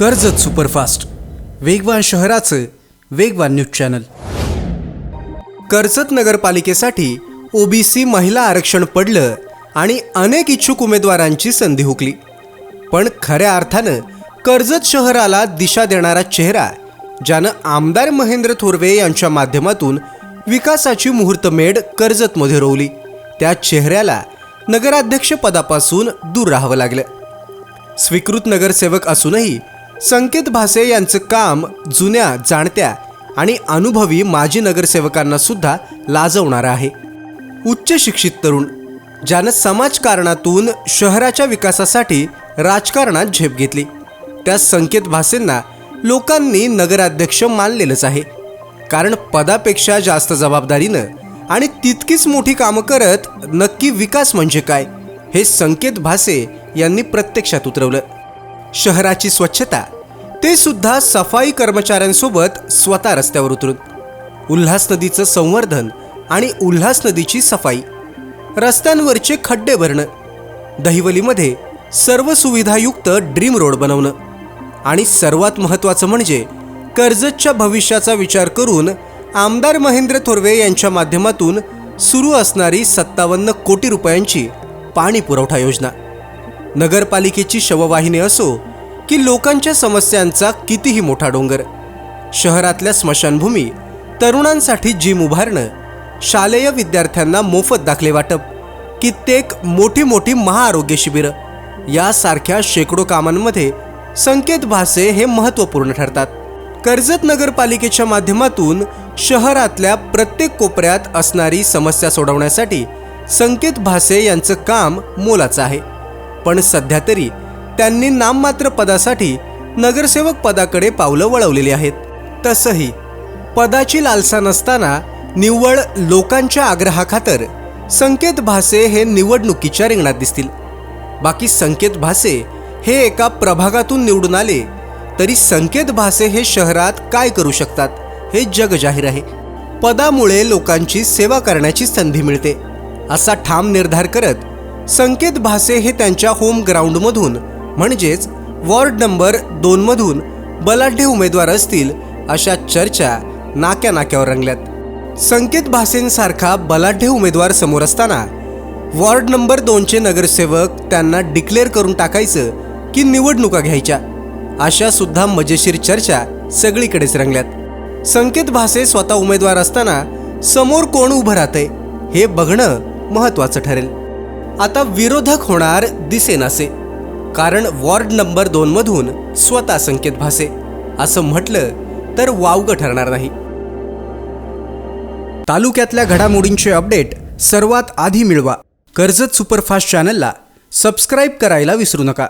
Karjat superfast. वेगवान शहराचं वेगवान न्यूज चॅनल. कर्जत नगरपालिकेसाठी ओबीसी महिला आरक्षण पडलं आणि अनेक इच्छुक उमेदवारांची संधी हुकली. पण खऱ्या अर्थानं कर्जत शहराला दिशा देणारा चेहरा ज्यानं आमदार महेंद्र थोरवे यांच्या माध्यमातून विकासाची मुहूर्तमेढ कर्जतमध्ये रोवली त्या चेहऱ्याला नगराध्यक्ष पदापासून दूर राहावं लागलं. स्वीकृत नगरसेवक असूनही संकेत भासे यांचं काम जुन्या जाणत्या आणि अनुभवी माजी नगरसेवकांना सुद्धा लाजवणारं आहे. उच्च शिक्षित तरुण ज्यानं समाजकारणातून शहराच्या विकासासाठी राजकारणात झेप घेतली. त्या संकेत भासेंना लोकांनी नगराध्यक्ष मानलेलंच आहे. कारण पदापेक्षा जास्त जबाबदारीनं आणि तितकीच मोठी कामं करत नक्की विकास म्हणजे काय हे संकेत भासे यांनी प्रत्यक्षात उतरवलं. शहराची स्वच्छता ते सुद्धा सफाई कर्मचाऱ्यांसोबत स्वतः रस्त्यावर उतरून. उल्हास नदीचं संवर्धन आणि उल्हास नदीची सफाई. रस्त्यांवरचे खड्डे भरणं. दहिवलीमध्ये सर्व सुविधायुक्त ड्रीम रोड बनवणं. आणि सर्वात महत्त्वाचं म्हणजे कर्जतच्या भविष्याचा विचार करून आमदार महेंद्र थोरवे यांच्या माध्यमातून सुरू असणारी सत्तावन्न कोटी रुपयांची पाणी पुरवठा योजना. नगरपालिकेची शववाहिनी असो की लोकांच्या समस्यांचा कितीही मोठा डोंगर. शहरातल्या स्मशानभूमी तरुणांसाठी जिम उभारणं शालेय विद्यार्थ्यांना मोफत दाखले वाटप कित्येक मोठी मोठी महाआरोग्य शिबिरं यासारख्या शेकडो कामांमध्ये संकेत भासे हे महत्त्वपूर्ण ठरतात. कर्जत नगरपालिकेच्या माध्यमातून शहरातल्या प्रत्येक कोपऱ्यात असणारी समस्या सोडवण्यासाठी संकेत भासे यांचं काम मोलाचं आहे. पण सध्या तरी त्यांनी नाममात्र पदासाठी नगरसेवक पदाकडे पावलं वळवलेली आहेत. तसंही पदाची लालसा नसताना निव्वळ लोकांच्या आग्रहाखातर संकेत भासे हे निवडणुकीच्या रिंगणात दिसतील. बाकी संकेत भासे हे एका प्रभागातून निवडून आले तरी संकेत भासे हे शहरात काय करू शकतात हे जग जाहीर आहे. पदामुळे लोकांची सेवा करण्याची संधी मिळते. असा ठाम निर्धार करत संकेत भासे हे त्यांच्या होम ग्राउंडमधून म्हणजेच वॉर्ड नंबर दोनमधून बलाढ्य उमेदवार असतील अशा चर्चा नाक्या नाक्यावर रंगल्यात. संकेत भासेंसारखा बलाढ्य उमेदवार समोर असताना वॉर्ड नंबर दोनचे नगरसेवक त्यांना डिक्लेअर करून टाकायचं की निवडणुका घ्यायच्या अशा सुद्धा मजेशीर चर्चा सगळीकडेच रंगल्यात. संकेत भासे स्वतः उमेदवार असताना समोर कोण उभं राहतंय हे बघणं महत्त्वाचं ठरेल. आता विरोधक होणार दिसेनासे. कारण वॉर्ड नंबर दोनमधून स्वतः संकेत भासे. असं म्हटलं तर वावगं ठरणार नाही. तालुक्यातल्या घडामोडींचे अपडेट सर्वात आधी मिळवा. कर्जत सुपरफास्ट चॅनलला सबस्क्राईब करायला विसरू नका.